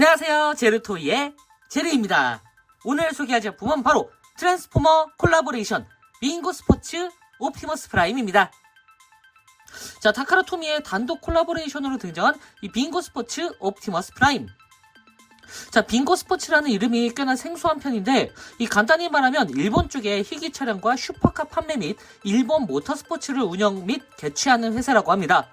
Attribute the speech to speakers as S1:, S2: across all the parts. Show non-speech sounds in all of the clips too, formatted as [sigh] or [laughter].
S1: 안녕하세요. 제르토이의 제르입니다. 오늘 소개할 제품은 바로 트랜스포머 콜라보레이션 빙고 스포츠 옵티머스 프라임입니다. 자, 타카라 토미의 단독 콜라보레이션으로 등장한 이 빙고 스포츠 옵티머스 프라임. 자, 빙고 스포츠라는 이름이 꽤나 생소한 편인데, 이 간단히 말하면 일본 쪽의 희귀 차량과 슈퍼카 판매 및 일본 모터스포츠를 운영 및 개최하는 회사라고 합니다.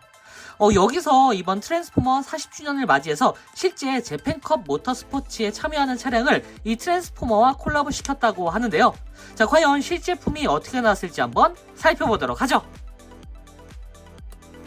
S1: 어, 여기서 이번 트랜스포머 40주년을 맞이해서 실제 재팬컵 모터스포츠에 참여하는 차량을 이 트랜스포머와 콜라보 시켰다고 하는데요. 자, 과연 실제품이 어떻게 나왔을지 한번 살펴보도록 하죠.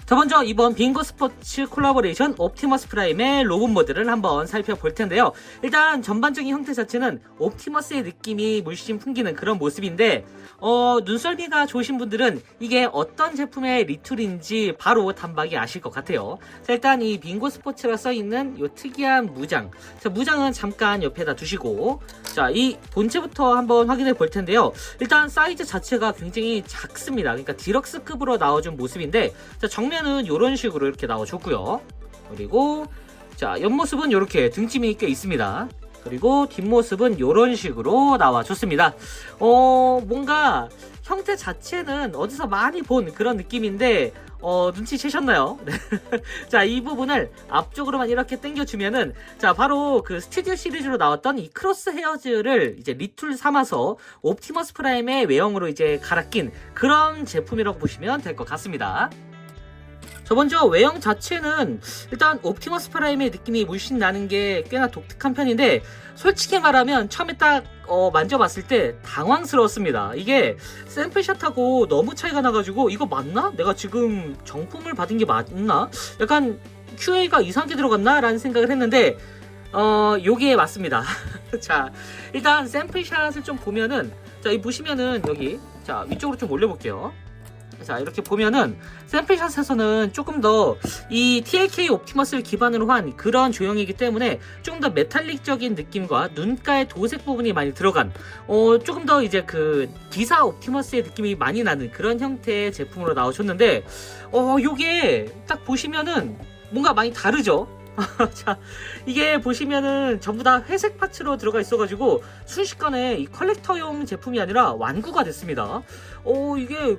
S1: 자, 먼저 이번 빙고 스포츠 콜라보레이션 옵티머스 프라임의 로봇 모드를 한번 살펴볼 텐데요. 일단 전반적인 형태 자체는 옵티머스의 느낌이 물씬 풍기는 그런 모습인데, 어, 눈썰미가 좋으신 분들은 이게 어떤 제품의 리툴인지 바로 단박에 아실 것 같아요. 자, 일단 이 빙고 스포츠라 써있는 이 특이한 무장. 자, 무장은 잠깐 옆에다 두시고, 자, 이 본체부터 한번 확인해 볼 텐데요. 일단 사이즈 자체가 굉장히 작습니다. 그러니까 디럭스급으로 나와준 모습인데, 자, 정면 은 이런 식으로 이렇게 나와줬고요. 그리고, 자, 옆모습은 이렇게 등짐이 꽤 있습니다. 그리고 뒷모습은 이런 식으로 나와줬습니다. 어, 뭔가 형태 자체는 어디서 많이 본 그런 느낌인데, 어, 눈치채셨나요? 네. [laughs] 자, 이 부분을 앞쪽으로만 이렇게 당겨주면은, 자, 바로 그 스튜디오 시리즈로 나왔던 이 크로스 헤어즈를 이제 리툴 삼아서 옵티머스 프라임의 외형으로 이제 갈아 낀 그런 제품이라고 보시면 될 것 같습니다. 저 먼저 외형 자체는 일단 옵티머스 프라임의 느낌이 물씬 나는 게 꽤나 독특한 편인데 솔직히 말하면 처음에 딱 어, 만져봤을 때 당황스러웠습니다. 이게 샘플샷하고 너무 차이가 나가지고 이거 맞나? 내가 지금 정품을 받은 게 맞나? 약간 QA가 이상하게 들어갔나? 라는 생각을 했는데 어, 요게 맞습니다. [laughs] 자, 일단 샘플샷을 좀 보면은 자, 이 보시면은 여기 자, 위쪽으로 좀 올려볼게요. 자 이렇게 보면은 샘플샷에서는 조금 더 이 TLK 옵티머스를 기반으로 한 그런 조형이기 때문에 조금 더 메탈릭적인 느낌과 눈가의 도색 부분이 많이 들어간 어 조금 더 이제 그 기사 옵티머스의 느낌이 많이 나는 그런 형태의 제품으로 나오셨는데 어 요게 딱 보시면은 뭔가 많이 다르죠 [laughs] 자, 이게 보시면은 전부 다 회색 파츠로 들어가 있어가지고 순식간에 이 컬렉터용 제품이 아니라 완구가 됐습니다. 어, 이게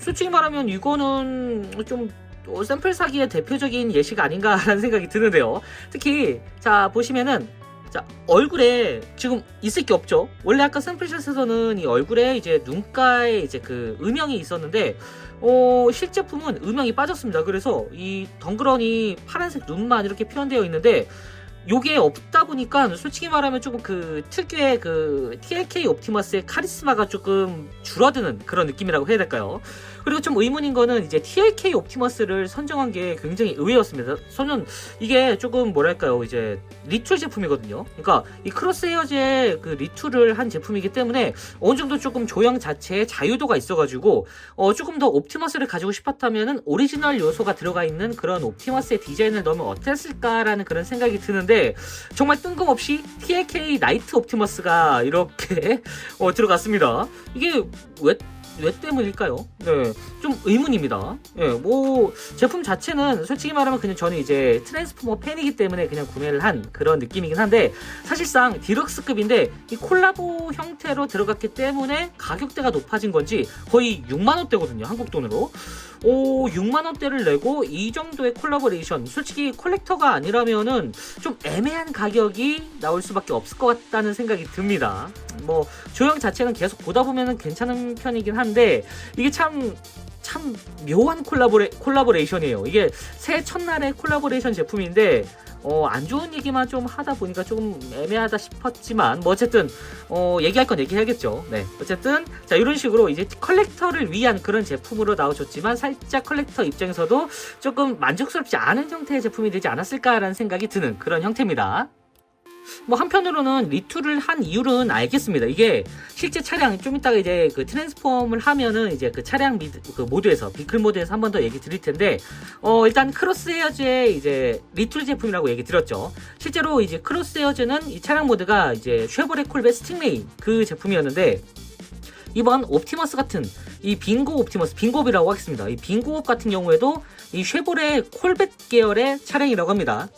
S1: 솔직히 말하면 이거는 좀 어, 샘플 사기의 대표적인 예시가 아닌가라는 생각이 드는데요. 특히 자 보시면은 자 얼굴에 지금 있을 게 없죠. 원래 아까 샘플샷에서는 이 얼굴에 이제 눈가에 이제 그 음영이 있었는데 어 실제품은 음영이 빠졌습니다. 그래서 이 덩그러니 파란색 눈만 이렇게 표현되어 있는데 요게 없다 보니까 솔직히 말하면 조금 그 특유의 그 TLK 옵티머스의 카리스마가 조금 줄어드는 그런 느낌이라고 해야 될까요? 그리고 좀 의문인 거는 이제 TLK 옵티머스를 선정한 게 굉장히 의외였습니다. 저는 이게 조금 뭐랄까요, 이제 리툴 제품이거든요. 그러니까 이 크로스 헤어즈의 그 리툴을 한 제품이기 때문에 어느 정도 조금 조형 자체에 자유도가 있어가지고 어 조금 더 옵티머스를 가지고 싶었다면은 오리지널 요소가 들어가 있는 그런 옵티머스의 디자인을 넣으면 어땠을까라는 그런 생각이 드는데 정말 뜬금없이 TLK 나이트 옵티머스가 이렇게 [laughs] 어, 들어갔습니다. 이게 왜 왜 때문일까요? 네, 좀 의문입니다. 예, 뭐 제품 자체는 솔직히 말하면 그냥 저는 이제 트랜스포머 팬이기 때문에 그냥 구매를 한 그런 느낌이긴 한데 사실상 디럭스급인데 이 콜라보 형태로 들어갔기 때문에 가격대가 높아진 건지 거의 6만 원대거든요, 한국 돈으로. 오, 6만 원대를 내고 이 정도의 콜라보레이션, 솔직히 콜렉터가 아니라면은 좀 애매한 가격이 나올 수밖에 없을 것 같다는 생각이 듭니다. 뭐 조형 자체는 계속 보다 보면은 괜찮은 편이긴 한데 이게 참참 묘한 콜라보레, 콜라보레이션이에요. 이게 새해 첫날의 콜라보레이션 제품인데 어, 안 좋은 얘기만 좀 하다 보니까 조금 애매하다 싶었지만 뭐 어쨌든 어, 얘기할 건 얘기해야겠죠. 네. 어쨌든 자 이런 식으로 이제 컬렉터를 위한 그런 제품으로 나와줬지만 살짝 컬렉터 입장에서도 조금 만족스럽지 않은 형태의 제품이 되지 않았을까라는 생각이 드는 그런 형태입니다. 뭐 한편으로는 리툴을 한 이유는 알겠습니다. 이게 실제 차량 좀 이따가 이제 그 트랜스폼을 하면은 이제 그 차량 미드, 그 모드에서 비클 모드에서 한 번 더 얘기 드릴 텐데 어 일단 크로스 헤어즈의 이제 리툴 제품이라고 얘기 드렸죠. 실제로 이제 크로스 헤어즈는 이 차량 모드가 이제 쉐보레 콜베 스팅레이 그 제품이었는데 이번 옵티머스 같은 이 빙고 옵티머스 빙고업이라고 하겠습니다. 이 빙고업 같은 경우에도 이 쉐보레 콜벳 계열의 차량이라고 합니다.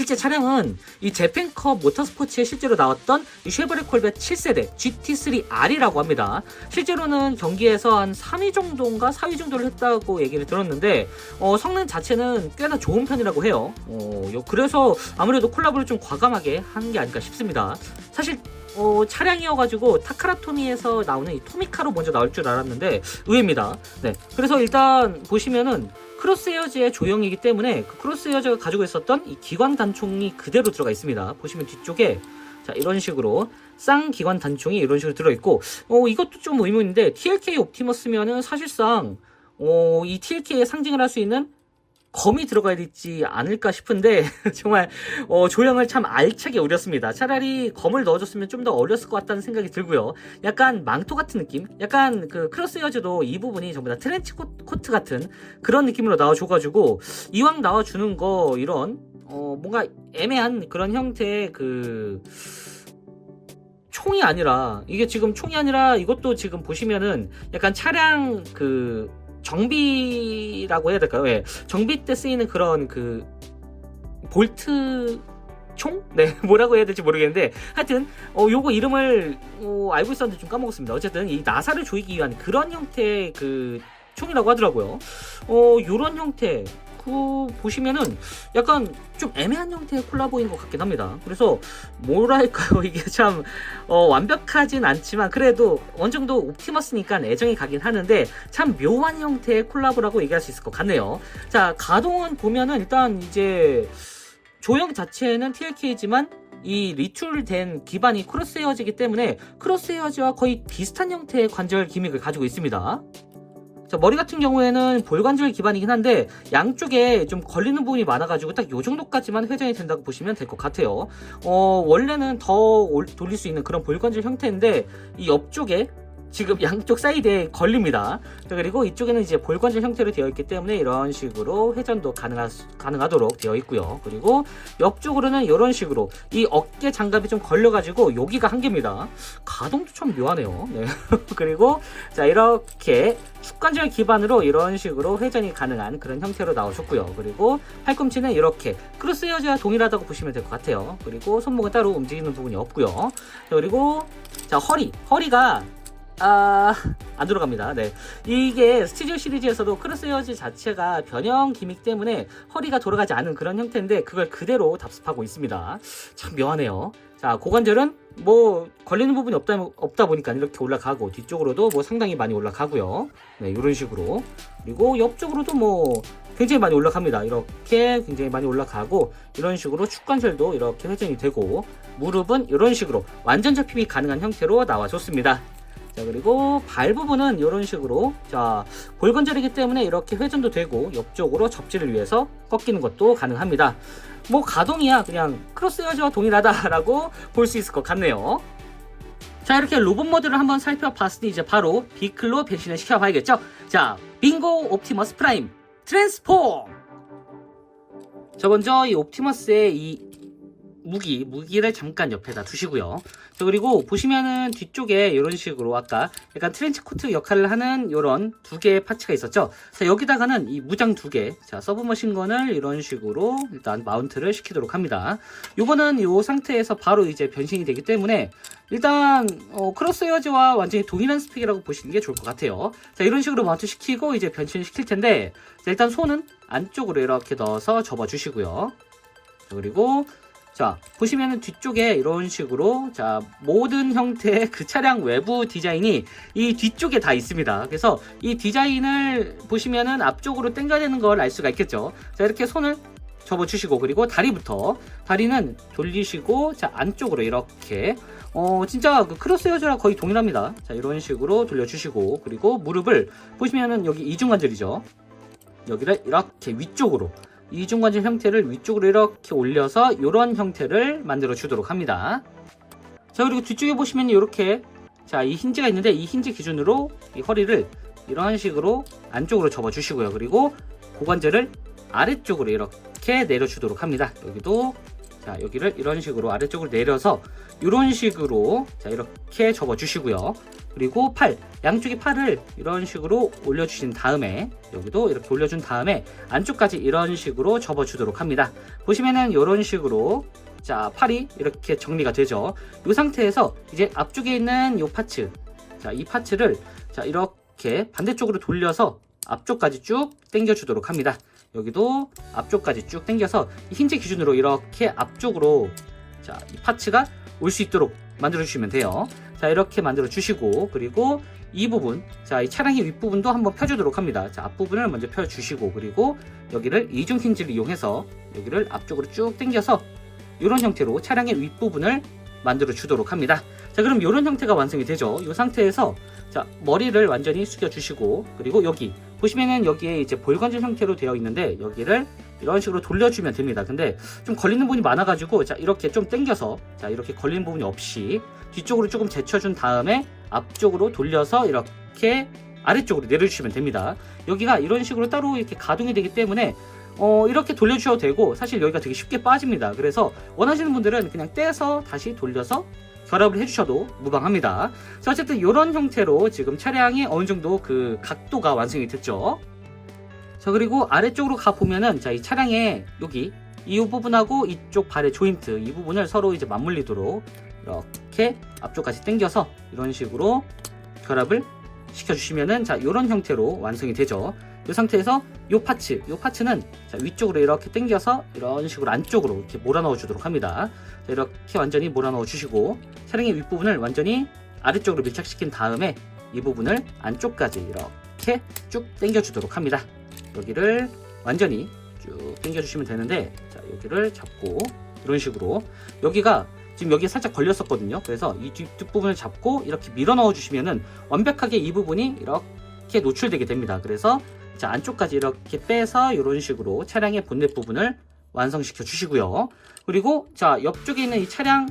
S1: 실제 차량은 이 재팬컵 모터스포츠에 실제로 나왔던 이 쉐보레 콜벳 7세대 GT3R이라고 합니다. 실제로는 경기에서 한 3위 정도인가 4위 정도를 했다고 얘기를 들었는데 어, 성능 자체는 꽤나 좋은 편이라고 해요. 어, 요- 그래서 아무래도 콜라보를 좀 과감하게 한 게 아닐까 싶습니다. 사실 어, 차량이어가지고 타카라토미에서 나오는 이 토미카로 먼저 나올 줄 알았는데 의외입니다. 네, 그래서 일단 보시면은 크로스에어즈의 조형이기 때문에 그 크로스에어즈가 가지고 있었던 이 기관 단총이 그대로 들어가 있습니다. 보시면 뒤쪽에 자 이런 식으로 쌍기관 단총이 이런 식으로 들어있고 어 이것도 좀 의문인데 TLK 옵티머스면은 사실상 어, 이 TLK의 상징을 할 수 있는 검이 들어가야 되지 않을까 싶은데 [laughs] 정말 어, 조형을 참 알차게 우렸습니다. 차라리 검을 넣어줬으면 좀 더 어렸을 것 같다는 생각이 들고요. 약간 망토 같은 느낌? 약간 그 크로스웨어즈도 이 부분이 전부 다 트렌치 코- 코트 같은 그런 느낌으로 나와줘가지고 이왕 나와주는 거 이런 어, 뭔가 애매한 그런 형태의 그 총이 아니라 이게 지금 총이 아니라 이것도 지금 보시면은 약간 차량 그 정비라고 해야 될까요? 예. 정비 때 쓰이는 그런 그 볼트 총? 네, [laughs] 뭐라고 해야 될지 모르겠는데 하여튼 어 요거 이름을 어, 알고 있었는데 좀 까먹었습니다. 어쨌든 이 나사를 조이기 위한 그런 형태의 그 총이라고 하더라고요. 어 요런 형태 그 보시면은 약간 좀 애매한 형태의 콜라보인 것 같긴 합니다. 그래서 뭐랄까요 [laughs] 이게 참 어, 완벽하진 않지만 그래도 어느 정도 옵티머스니까 애정이 가긴 하는데 참 묘한 형태의 콜라보라고 얘기할 수 있을 것 같네요. 자 가동은 보면은 일단 이제 조형 자체는 TLK지만 이 리툴된 기반이 크로스헤어즈이기 때문에 크로스헤어즈와 거의 비슷한 형태의 관절 기믹을 가지고 있습니다. 자, 머리 같은 경우에는 볼관절 기반이긴 한데 양쪽에 좀 걸리는 부분이 많아가지고 딱 요 정도까지만 회전이 된다고 보시면 될 것 같아요. 어, 원래는 더 올- 돌릴 수 있는 그런 볼관절 형태인데 이 옆쪽에 지금 양쪽 사이드에 걸립니다. 자, 그리고 이쪽에는 이제 볼관절 형태로 되어 있기 때문에 이런 식으로 회전도 가능하, 가능하도록 되어 있고요. 그리고 옆쪽으로는 이런 식으로 이 어깨 장갑이 좀 걸려가지고 여기가 한 개입니다. 가동도 참 묘하네요. 네. [laughs] 그리고 자 이렇게 축관절 기반으로 이런 식으로 회전이 가능한 그런 형태로 나오셨고요. 그리고 팔꿈치는 이렇게 크로스웨어즈와 동일하다고 보시면 될 것 같아요. 그리고 손목은 따로 움직이는 부분이 없고요. 자, 그리고 자 허리 허리가 아, 안 들어갑니다. 네. 이게 스튜디오 시리즈에서도 크로스웨어즈 자체가 변형 기믹 때문에 허리가 돌아가지 않은 그런 형태인데 그걸 그대로 답습하고 있습니다. 참 묘하네요. 자, 고관절은 뭐 걸리는 부분이 없다, 없다 보니까 이렇게 올라가고 뒤쪽으로도 뭐 상당히 많이 올라가고요. 네, 이런 식으로. 그리고 옆쪽으로도 뭐 굉장히 많이 올라갑니다. 이렇게 굉장히 많이 올라가고 이런 식으로 축관절도 이렇게 회전이 되고 무릎은 이런 식으로 완전 접힘이 가능한 형태로 나와줬습니다. 자 그리고 발 부분은 이런 식으로 자 골관절이기 때문에 이렇게 회전도 되고 옆쪽으로 접지를 위해서 꺾이는 것도 가능합니다. 뭐 가동이야 그냥 크로스웨어즈와 동일하다라고 볼 수 있을 것 같네요. 자 이렇게 로봇 모드를 한번 살펴봤으니 이제 바로 비클로 변신을 시켜봐야겠죠. 자 빙고 옵티머스 프라임 트랜스폼. 자 먼저 이 옵티머스의 이 무기, 무기를 잠깐 옆에다 두시고요. 자, 그리고 보시면은 뒤쪽에 이런 식으로 아까 약간 트렌치 코트 역할을 하는 이런 두 개의 파츠가 있었죠. 자, 여기다가는 이 무장 두 개, 자, 서브머신건을 이런 식으로 일단 마운트를 시키도록 합니다. 요거는 요 상태에서 바로 이제 변신이 되기 때문에 일단 어, 크로스웨어즈와 완전히 동일한 스펙이라고 보시는 게 좋을 것 같아요. 자, 이런 식으로 마운트 시키고 이제 변신을 시킬 텐데 자, 일단 손은 안쪽으로 이렇게 넣어서 접어 주시고요. 자, 그리고 자 보시면은 뒤쪽에 이런 식으로 자 모든 형태의 [laughs] 그 차량 외부 디자인이 이 뒤쪽에 다 있습니다. 그래서 이 디자인을 보시면은 앞쪽으로 되는 걸 알 수가 있겠죠? 자 이렇게 손을 접어 주시고 그리고 다리부터 다리는 돌리시고 자 안쪽으로 이렇게. 어 진짜 그 크로스웨어즈랑 거의 동일합니다. 자 이런 식으로 돌려주시고 그리고 무릎을 보시면은 여기 이중관절이죠? 여기를 이렇게 위쪽으로 이중관절 형태를 위쪽으로 이렇게 올려서 이런 형태를 만들어 주도록 합니다. 자 그리고 뒤쪽에 보시면 이렇게 자 이 힌지가 있는데 이 힌지 기준으로 이 허리를 이런 식으로 안쪽으로 접어 주시고요. 그리고 고관절을 아래쪽으로 이렇게 내려 주도록 합니다. 여기도 자 여기를 이런 식으로 아래쪽으로 내려서 이런 식으로 자 이렇게 접어 주시고요. 그리고 팔 양쪽에 팔을 이런 식으로 올려주신 다음에 여기도 이렇게 올려준 다음에 안쪽까지 이런 식으로 접어주도록 합니다. 보시면은 이런 식으로 자 팔이 이렇게 정리가 되죠. 이 상태에서 이제 앞쪽에 있는 이 파츠 자 이 파츠를 자 이렇게 반대쪽으로 돌려서 앞쪽까지 쭉 당겨 주도록 합니다. 여기도 앞쪽까지 쭉 당겨서 이 힌지 기준으로 이렇게 앞쪽으로 자 이 파츠가 올 수 있도록 만들어 주시면 돼요. 자 이렇게 만들어 주시고 그리고 이 부분 자 이 차량의 윗부분도 한번 펴주도록 합니다. 자 앞부분을 먼저 펴주시고 그리고 여기를 이중 힌지를 이용해서 여기를 앞쪽으로 쭉 당겨서 이런 형태로 차량의 윗부분을 만들어 주도록 합니다. 자 그럼 이런 형태가 완성이 되죠. 이 상태에서 자 머리를 완전히 숙여 주시고 그리고 여기 보시면은 여기에 이제 볼관절 형태로 되어 있는데 여기를 이런 식으로 돌려주면 됩니다. 근데 좀 걸리는 부분이 많아가지고 자 이렇게 좀 당겨서 자 이렇게 걸리는 부분이 없이 뒤쪽으로 조금 제쳐준 다음에 앞쪽으로 돌려서 이렇게 아래쪽으로 내려주시면 됩니다. 여기가 이런 식으로 따로 이렇게 가동이 되기 때문에 어, 이렇게 돌려주셔도 되고 사실 여기가 되게 쉽게 빠집니다. 그래서 원하시는 분들은 그냥 떼서 다시 돌려서 결합을 해주셔도 무방합니다. 자, 어쨌든 이런 형태로 지금 차량이 어느 정도 그 각도가 완성이 됐죠. 자, 그리고 아래쪽으로 가 보면은 자, 이 차량의 여기 이 부분하고 이쪽 발의 조인트 이 부분을 서로 이제 맞물리도록 이렇게 앞쪽까지 당겨서 이런 식으로 결합을 시켜주시면은 자, 이런 형태로 완성이 되죠. 이 상태에서 이 파츠, 이 파츠는 자, 위쪽으로 이렇게 당겨서 이런 식으로 안쪽으로 이렇게 몰아넣어 주도록 합니다. 자, 이렇게 완전히 몰아넣어 주시고 차량의 윗부분을 완전히 아래쪽으로 밀착시킨 다음에 이 부분을 안쪽까지 이렇게 쭉 당겨 주도록 합니다. 여기를 완전히 쭉 당겨 주시면 되는데 자, 여기를 잡고 이런 식으로 여기가 지금 여기 살짝 걸렸었거든요. 그래서 이 뒷, 뒷부분을 잡고 이렇게 밀어 넣어 주시면은 완벽하게 이 부분이 이렇게 노출되게 됩니다. 그래서 자, 안쪽까지 이렇게 빼서 이런 식으로 차량의 본넷 부분을 완성시켜 주시고요. 그리고 자, 옆쪽에 있는 이 차량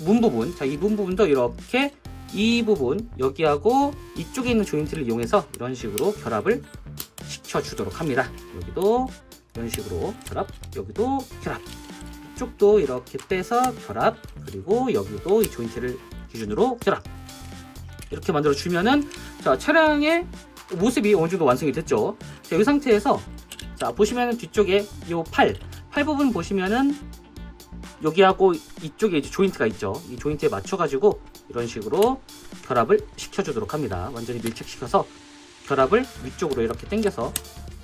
S1: 문 부분, 자, 이 문 부분도 이렇게 이 부분 여기하고 이쪽에 있는 조인트를 이용해서 이런 식으로 결합을 시 켜 주도록 합니다. 여기도 이런 식으로 결합, 여기도 결합. 이쪽도 이렇게 빼서 결합, 그리고 여기도 이 조인트를 기준으로 결합. 이렇게 만들어 주면은 자, 차량의 모습이 어느 정도 완성이 됐죠. 자, 이 상태에서 자, 보시면은 뒤쪽에 이 팔, 팔 부분 보시면은 여기하고 이쪽에 이제 조인트가 있죠. 이 조인트에 맞춰가지고 이런 식으로 결합을 시켜주도록 합니다. 완전히 밀착시켜서 결합을 위쪽으로 이렇게 당겨서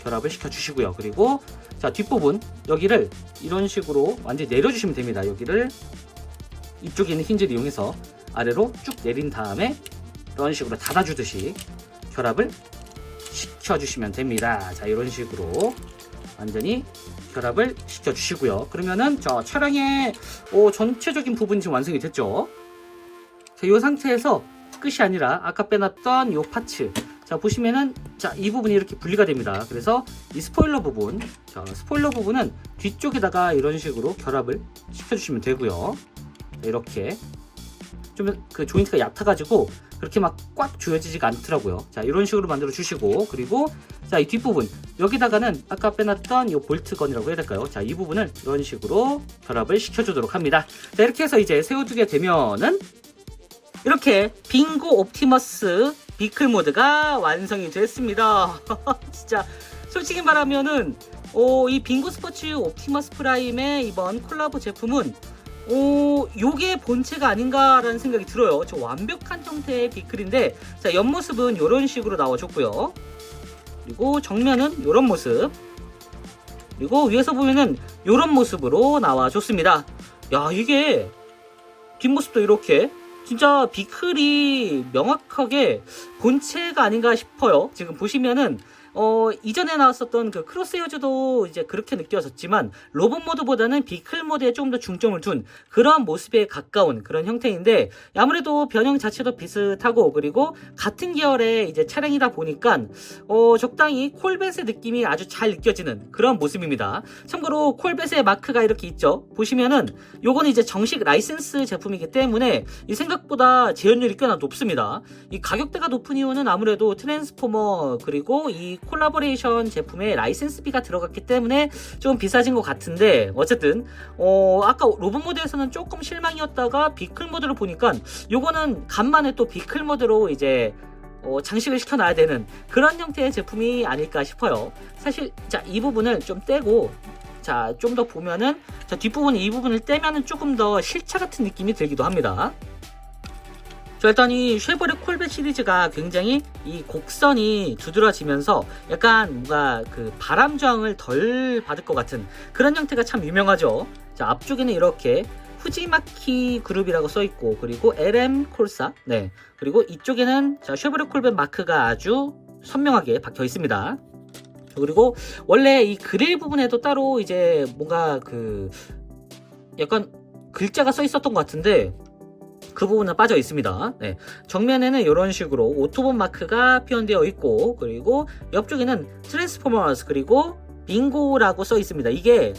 S1: 결합을 시켜주시고요. 그리고 자 뒷부분 여기를 이런 식으로 완전히 내려주시면 됩니다. 여기를 이쪽에 있는 힌지를 이용해서 아래로 쭉 내린 다음에 이런 식으로 닫아주듯이 결합을 시켜주시면 됩니다. 자 이런 식으로 완전히 결합을 시켜주시고요. 그러면은 저 차량의 어, 전체적인 부분이 지금 완성이 됐죠. 자, 이 상태에서 끝이 아니라 아까 빼놨던 이 파츠 자 보시면은 자 이 부분이 이렇게 분리가 됩니다. 그래서 이 스포일러 부분 자 스포일러 부분은 뒤쪽에다가 이런 식으로 결합을 시켜주시면 되고요. 자, 이렇게 좀 그 조인트가 얕아가지고 그렇게 막 꽉 조여지지가 않더라고요. 자 이런 식으로 만들어 주시고 그리고 자 이 뒷부분 여기다가는 아까 빼놨던 이 볼트건이라고 해야 될까요? 자 이 부분을 이런 식으로 결합을 시켜주도록 합니다. 자 이렇게 해서 이제 세워두게 되면은 이렇게 빙고 옵티머스 비클 모드가 완성이 됐습니다. [laughs] 진짜 솔직히 말하면은 어, 이 빙고 스포츠 옵티머스 프라임의 이번 콜라보 제품은 어, 요게 본체가 아닌가라는 생각이 들어요. 저 완벽한 형태의 비클인데 자 옆모습은 이런 식으로 나와줬고요. 그리고 정면은 이런 모습 그리고 위에서 보면은 이런 모습으로 나와줬습니다. 야 이게 뒷모습도 이렇게 진짜 비클이 명확하게 본체가 아닌가 싶어요. 지금 보시면은 어 이전에 나왔었던 그 크로스에어즈도 이제 그렇게 느껴졌지만 로봇 모드보다는 비클 모드에 좀더 중점을 둔 그런 모습에 가까운 그런 형태인데 아무래도 변형 자체도 비슷하고 그리고 같은 계열의 이제 차량이다 보니까 어 적당히 콜벳의 느낌이 아주 잘 느껴지는 그런 모습입니다. 참고로 콜벳의 마크가 이렇게 있죠. 보시면은 요거는 이제 정식 라이센스 제품이기 때문에 이 생각보다 재현율이 꽤나 높습니다. 이 가격대가 높은 이유는 아무래도 트랜스포머 그리고 이 콜라보레이션 제품에 라이센스비가 들어갔기 때문에 좀 비싸진 것 같은데 어쨌든 어 아까 로봇 모드에서는 조금 실망이었다가 비클 모드로 보니까 요거는 간만에 또 비클 모드로 이제 어, 장식을 시켜놔야 되는 그런 형태의 제품이 아닐까 싶어요. 사실 자 이 부분을 좀 떼고 자 좀 더 보면은 자 뒷부분 이 부분을 떼면은 조금 더 실차 같은 느낌이 들기도 합니다. 자, 일단 이 쉐보레 콜벳 시리즈가 굉장히 이 곡선이 두드러지면서 약간 뭔가 그 바람 저항을 덜 받을 것 같은 그런 형태가 참 유명하죠. 자, 앞쪽에는 이렇게 후지마키 그룹이라고 써 있고 그리고 LM 콜사 네 그리고 이쪽에는 자 쉐보레 콜벳 마크가 아주 선명하게 박혀 있습니다. 그리고 원래 이 그릴 부분에도 따로 이제 뭔가 그 약간 글자가 써 있었던 것 같은데 그 부분은 빠져 있습니다. 네. 정면에는 이런 식으로 오토본 마크가 표현되어 있고 그리고 옆쪽에는 트랜스포머스 그리고 빙고라고 써 있습니다. 이게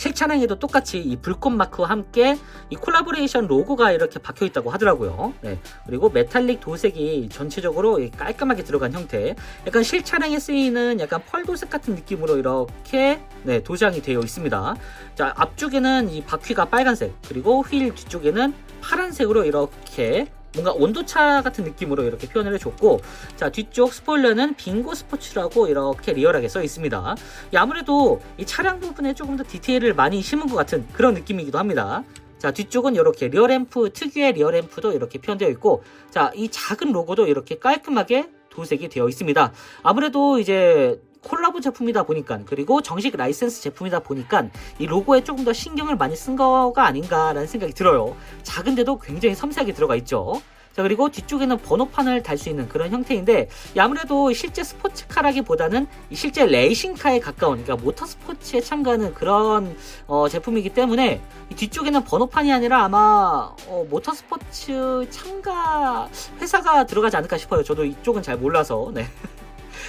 S1: 실차량에도 똑같이 이 불꽃 마크와 함께 이 콜라보레이션 로고가 이렇게 박혀 있다고 하더라고요. 네. 그리고 메탈릭 도색이 전체적으로 깔끔하게 들어간 형태. 약간 실차량에 쓰이는 약간 펄 도색 같은 느낌으로 이렇게 네, 도장이 되어 있습니다. 자, 앞쪽에는 이 바퀴가 빨간색, 그리고 휠 뒤쪽에는 파란색으로 이렇게 뭔가 온도차 같은 느낌으로 이렇게 표현을 해줬고 자 뒤쪽 스포일러는 빙고 스포츠라고 이렇게 리얼하게 써 있습니다. 이 아무래도 이 차량 부분에 조금 더 디테일을 많이 심은 것 같은 그런 느낌이기도 합니다. 자 뒤쪽은 이렇게 리어램프 특유의 리어램프도 이렇게 표현되어 있고 자 이 작은 로고도 이렇게 깔끔하게 도색이 되어 있습니다. 아무래도 이제 콜라보 제품이다 보니까 그리고 정식 라이센스 제품이다 보니까 이 로고에 조금 더 신경을 많이 쓴 거가 아닌가라는 생각이 들어요. 작은데도 굉장히 섬세하게 들어가 있죠. 자 그리고 뒤쪽에는 번호판을 달 수 있는 그런 형태인데 이 아무래도 실제 스포츠카라기보다는 이 실제 레이싱카에 가까운 그러니까 모터스포츠에 참가하는 그런 어, 제품이기 때문에 이 뒤쪽에는 번호판이 아니라 아마 어, 모터스포츠 참가 회사가 들어가지 않을까 싶어요. 저도 이쪽은 잘 몰라서 네.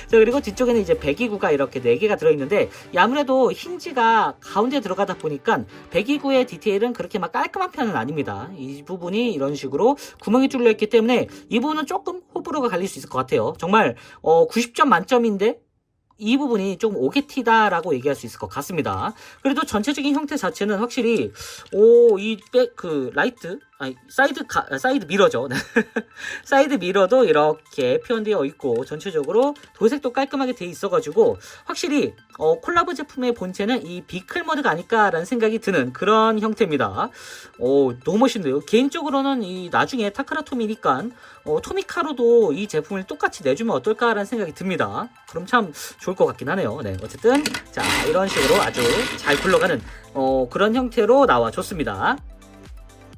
S1: 자 그리고 뒤쪽에는 이제 배기구가 이렇게 4개가 들어있는데 이 아무래도 힌지가 가운데 들어가다 보니까 배기구의 디테일은 그렇게 막 깔끔한 편은 아닙니다 이 부분이 이런 식으로 구멍이 뚫려 있기 때문에 이 부분은 조금 호불호가 갈릴 수 있을 것 같아요 정말 어, 90점 만점인데 이 부분이 조금 오게티다라고 얘기할 수 있을 것 같습니다. 그래도 전체적인 형태 자체는 확실히 오이백그 라이트 아니 사이드 가, 아, 사이드 미러죠. 네. [laughs] 사이드 미러도 이렇게 표현되어 있고 전체적으로 도색도 깔끔하게 돼 있어가지고 확실히 어, 콜라보 제품의 본체는 이 비클 모드가 아닐까라는 생각이 드는 그런 형태입니다. 오 너무 멋있는데요. 개인적으로는 이 나중에 타카라 토미니까 어, 토미카로도 이 제품을 똑같이 내주면 어떨까라는 생각이 듭니다. 그럼 참 좋을 것 같긴 하네요. 네, 어쨌든 자 이런 식으로 아주 잘 굴러가는 어, 그런 형태로 나와 줬습니다.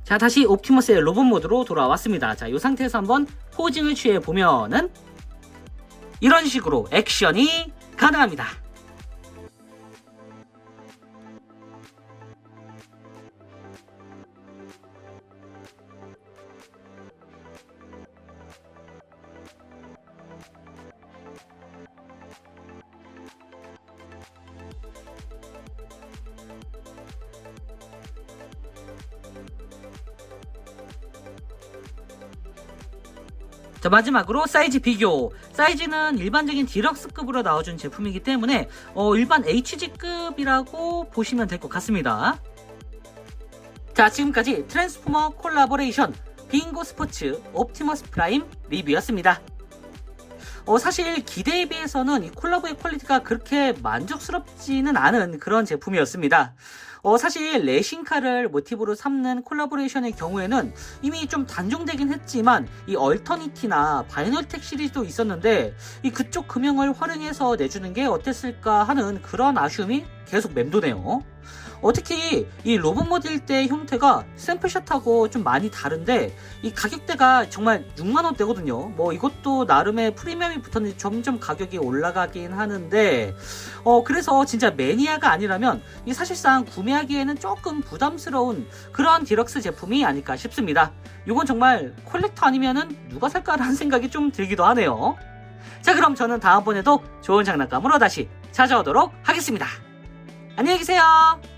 S1: 자 다시 옵티머스의 로봇 모드로 돌아왔습니다. 자이 상태에서 한번 포징을 취해 보면은 이런 식으로 액션이 가능합니다. 마지막으로 사이즈 비교. 사이즈는 일반적인 디럭스급으로 나와준 제품이기 때문에 어, 일반 HG급이라고 보시면 될 것 같습니다. 자 지금까지 트랜스포머 콜라보레이션 빙고 스포츠 옵티머스 프라임 리뷰였습니다. 어, 사실 기대에 비해서는 이 콜라보의 퀄리티가 그렇게 만족스럽지는 않은 그런 제품이었습니다. 어, 사실 레싱카를 모티브로 삼는 콜라보레이션의 경우에는 이미 좀 단종되긴 했지만 이 얼터니티나 바이널텍 시리즈도 있었는데 이 그쪽 금형을 활용해서 내주는 게 어땠을까 하는 그런 아쉬움이 계속 맴도네요. 어, 특히 이 로봇 모델 때 형태가 샘플샷하고 좀 많이 다른데 이 가격대가 정말 6만원대거든요. 뭐 이것도 나름의 프리미엄이 붙었는데 점점 가격이 올라가긴 하는데 어 그래서 진짜 매니아가 아니라면 이 사실상 구매하기에는 조금 부담스러운 그런 디럭스 제품이 아닐까 싶습니다. 이건 정말 콜렉터 아니면은 누가 살까라는 생각이 좀 들기도 하네요. 자 그럼 저는 다음번에도 좋은 장난감으로 다시 찾아오도록 하겠습니다. 안녕히 계세요.